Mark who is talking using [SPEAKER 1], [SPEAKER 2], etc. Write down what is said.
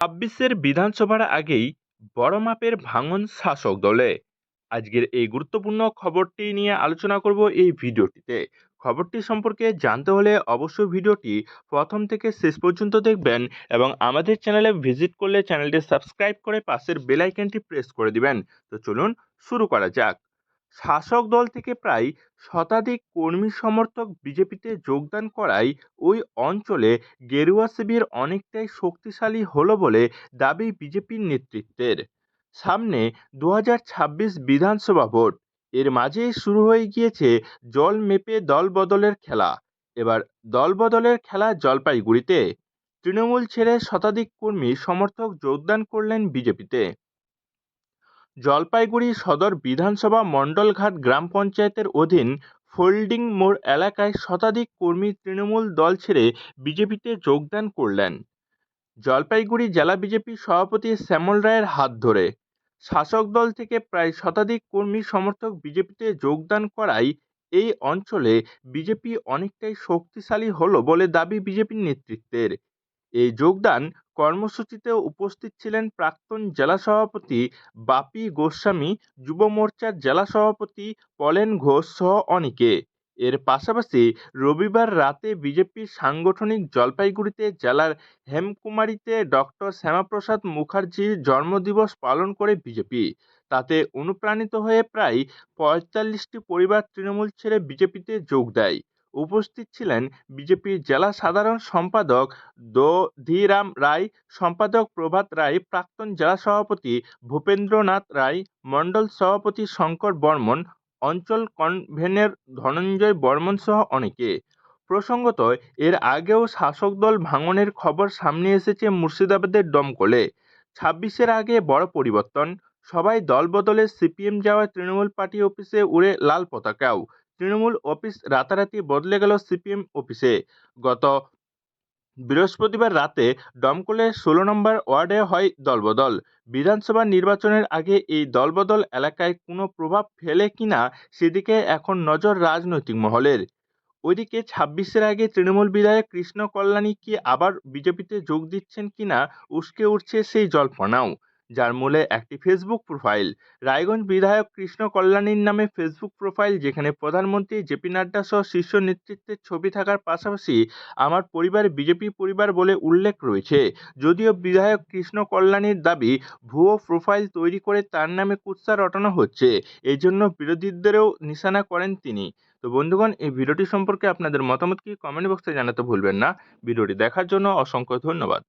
[SPEAKER 1] ছাব্বিশের বিধানসভার আগেই বড় মাপের ভাঙন শাসক দলে। আজকের এই গুরুত্বপূর্ণ খবরটি নিয়ে আলোচনা করব এই ভিডিওটিতে। খবরটি সম্পর্কে জানতে হলে অবশ্যই ভিডিওটি প্রথম থেকে শেষ পর্যন্ত দেখবেন এবং আমাদের চ্যানেলে ভিজিট করলে চ্যানেলটি সাবস্ক্রাইব করে পাশের বেল আইকনটি প্রেস করে দিবেন। তো চলুন শুরু করা যাক। শাসক দল থেকে প্রায় শতাধিক কর্মী সমর্থক বিজেপিতে যোগদান করায় ওই অঞ্চলে গেরুয়া শিবির অনেকটাই শক্তিশালী হলো বলে দাবি বিজেপির নেতৃত্বের। সামনে দু হাজার ছাব্বিশ বিধানসভা ভোট, এর মাঝেই শুরু হয়ে গিয়েছে জল মেপে দল বদলের খেলা। এবার দল বদলের খেলা জলপাইগুড়িতে। তৃণমূল ছেড়ে শতাধিক কর্মী সমর্থক যোগদান করলেন বিজেপিতে। জলপাইগুড়ি সদর বিধানসভা মণ্ডলঘাট গ্রাম পঞ্চায়েতের অধীন ফোল্ডিং মোড় এলাকায় শতাধিক কর্মী তৃণমূল দল ছেড়ে বিজেপিতে যোগদান করলেন। জলপাইগুড়ি জেলা বিজেপি সভাপতি শ্যামল রায়ের হাত ধরে। শাসক দল থেকে প্রায় শতাধিক কর্মী সমর্থক বিজেপিতে যোগদান করায় এই অঞ্চলে বিজেপি অনেকটাই শক্তিশালী হলো বলে দাবি বিজেপির নেতৃত্বের। এই যোগদান কর্মসূচিতে উপস্থিত ছিলেন প্রাক্তন জেলা সভাপতি বাপি গোস্বামী, যুব মোর্চার জেলা সভাপতি পলেন ঘোষ সহ অনেকে। এর পাশাপাশি রবিবার রাতে বিজেপির সাংগঠনিক জলপাইগুড়িতে জেলার হেমকুমারীতে ডক্টর শ্যামাপ্রসাদ মুখার্জির জন্মদিবস পালন করে বিজেপি। তাতে অনুপ্রাণিত হয়ে প্রায় পঁয়তাল্লিশটি পরিবার তৃণমূল ছেড়ে বিজেপিতে যোগ দেয়। উপস্থিত ছিলেন বিজেপির জেলা সাধারণ সম্পাদক দধিরাম রায়, সম্পাদক প্রভাত রায়, প্রাক্তন জেলা সভাপতি ভূপেন্দ্রনাথ রায়, মণ্ডল সভাপতি শঙ্কর বর্মন, অঞ্চল কনভেনের ধনঞ্জয় বর্মন সহ অনেকে। প্রসঙ্গত, এর আগেও শাসক দল ভাঙনের খবর সামনে এসেছে মুর্শিদাবাদের দমকলে। ছাব্বিশের আগে বড় পরিবর্তন, সবাই দল বদলে সিপিএম যাওয়ায় তৃণমূল পার্টি অফিসে উড়ে লাল পতাকাও। তৃণমূল অফিস রাতারাতি বদলে গেল সিপিএম অফিসে। গত বৃহস্পতিবার রাতে দমকলের ষোলো নম্বর ওয়ার্ডে হয় দলবদল। বিধানসভা নির্বাচনের আগে এই দলবদল এলাকায় কোনো প্রভাব ফেলে কিনা সেদিকে এখন নজর রাজনৈতিক মহলের। ওইদিকে ছাব্বিশের আগে তৃণমূল বিধায়ক কৃষ্ণ কল্যাণী কি আবার বিজেপিতে যোগ দিচ্ছেন কিনা উস্কে উঠছে সেই জল্পনাও। যার মূলে একটি ফেসবুক প্রোফাইল রায়গঞ্জ বিধায়ক কৃষ্ণ কল্যাণীর নামে ফেসবুক প্রোফাইল যেখানে প্রধানমন্ত্রী জেপি নাড্ডা সহ শীর্ষ নেতৃত্বের ছবি থাকার পাশাপাশি আমার পরিবার, বিজেপি পরিবার বলে উল্লেখ রয়েছে। যদিও বিধায়ক কৃষ্ণ কল্যাণীর দাবি, ভুয়ো প্রোফাইল তৈরি করে তার নামে কুৎসা রটানো হচ্ছে। এই জন্য বিরোধীদেরও নিশানা করেন তিনি। তো বন্ধুগণ, এই ভিডিওটি সম্পর্কে আপনাদের মতামত কি? কমেন্ট বক্সে জানাতে ভুলবেন না। ভিডিওটি দেখার জন্য অসংখ্য ধন্যবাদ।